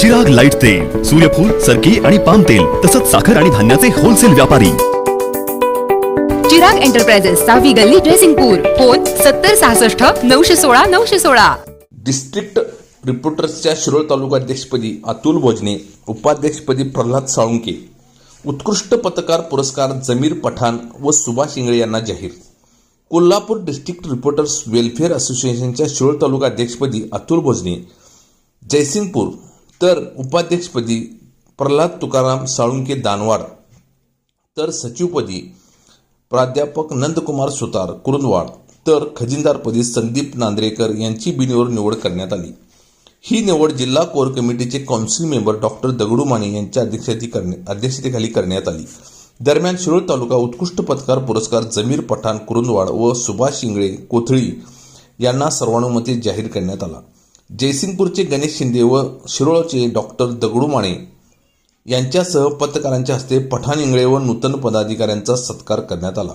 सुगंधित लाइट तेल सूर्यफूल सरकी आणि पाम तेल तसंच साखर आणि धान्याचे होलसेल व्यापारी. चिराग एंटरप्राइजेस सहावी गल्ली ड्रेसिंगपूर फोन सत्तर सहासष्ट नऊशे सोळा नऊशे सोळा. डिस्ट्रिक्ट रिपोर्टर्सच्या शिरोळ तालुका अध्यक्षपदी अतुल भोजने उपाध्यक्षपदी प्रल्हाद साळुंके. उत्कृष्ट पत्रकार पुरस्कार जमीर पठाण व सुभाष इंगळे यांना जाहीर. कोल्हापूर डिस्ट्रिक्ट रिपोर्टर्स वेलफेअर असोसिएशनच्या शिरोळ तालुका अध्यक्षपदी अतुल भोजने जयसिंगपूर. तर उपाध्यक्षपदी प्रल्हाद तुकाराम साळुंके दानवाड. तर सचिवपदी प्राध्यापक नंदकुमार सुतार कुरुंदवाड. तर खजिनदारपदी संदीप नांद्रेकर यांची बिनविरोध निवड करण्यात आली. ही निवड जिल्हा कोर कमिटीचे council member doctor Dagdu Mane यांच्या अध्यक्षते करणे अध्यक्षतेखाली करण्यात आली. दरम्यान शिरोळ तालुका उत्कृष्ट पत्रकार पुरस्कार जमीर पठाण कुरुंदवाड व सुभाष शिंगळे कोथळी यांना सर्वानुमते जाहीर करण्यात आला. जयसिंगपूरचे गणेश शिंदे व शिरोळचे डॉक्टर दगडू माने यांच्यासह पत्रकारांच्या हस्ते पठाण इंगळे व नूतन पदाधिकाऱ्यांचा सत्कार करण्यात आला.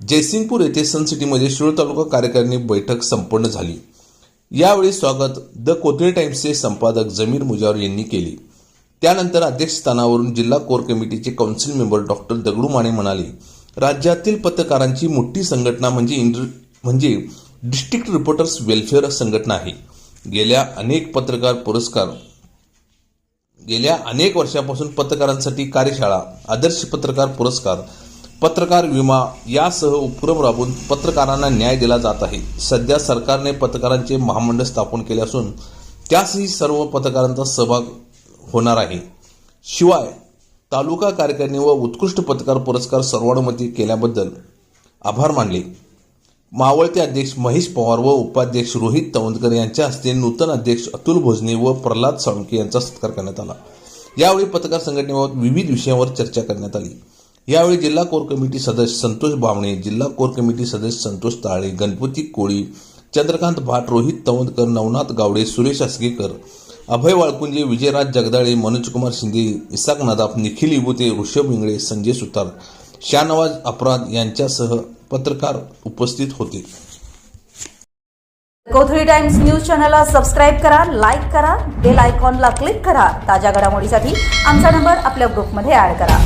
जयसिंगपूर येथे सन सिटीमध्ये शिरोळ तालुका कार्यकारिणी बैठक संपन्न झाली. यावेळी स्वागत द कोथळी टाइम्सचे संपादक जमीर मुजावर यांनी केले. त्यानंतर अध्यक्षस्थानावरून जिल्हा कोर कमिटीचे council member doctor Dagdu Mane म्हणाले राज्यातील पत्रकारांची मोठी संघटना म्हणजे इंड म्हणजे डिस्ट्रिक्ट रिपोर्टर्स वेलफेअर संघटना आहे. गेल्या अनेक पत्रकार पुरस्कार गेल्या अनेक वर्षापासून पत्रकारांसाठी कार्यशाळा आदर्श पत्रकार पुरस्कार पत्रकार विमा यासह उपक्रम राबवून पत्रकारांना न्याय दिला जात आहे. सध्या सरकारने पत्रकारांचे महामंडळ स्थापन केले असून त्यासही सर्व पत्रकारांचा सहभाग होणार आहे. शिवाय तालुका कार्यकारिणी व उत्कृष्ट पत्रकार पुरस्कार सर्वानुमती केल्याबद्दल आभार मानले. मावळते अध्यक्ष महेश पवार व उपाध्यक्ष रोहित तवंदकर यांच्या हस्ते नूतन अध्यक्ष अतुल भोजने व प्रल्हाद साळुंके यांचा सत्कार करण्यात आला. यावेळी पत्रकार संघटनेबाबत विविध विषयांवर चर्चा करण्यात आली. यावेळी जिल्हा कोर कमिटी सदस्य संतोष बावणे जिल्हा कोर कमिटी सदस्य संतोष ताळे गणपती कोळी चंद्रकांत भाट रोहित तवंदकर नवनाथ गावडे सुरेश आसगेकर अभय वाळकुंजे विजयराज जगदाळे मनोजकुमार शिंदे इसाक नदाफ निखिल इबुते ऋषभ इंगळे संजय सुतार शाहनवाज अपराध यांच्यासह पत्रकार उपस्थित होते. कोथळी टाइम्स न्यूज चॅनलला सबस्क्राईब करा लाईक करा बेल आयकॉनला क्लिक करा. ताज्या घडामोडीसाठी आमचा नंबर आपल्या ग्रुपमध्ये ऍड करा.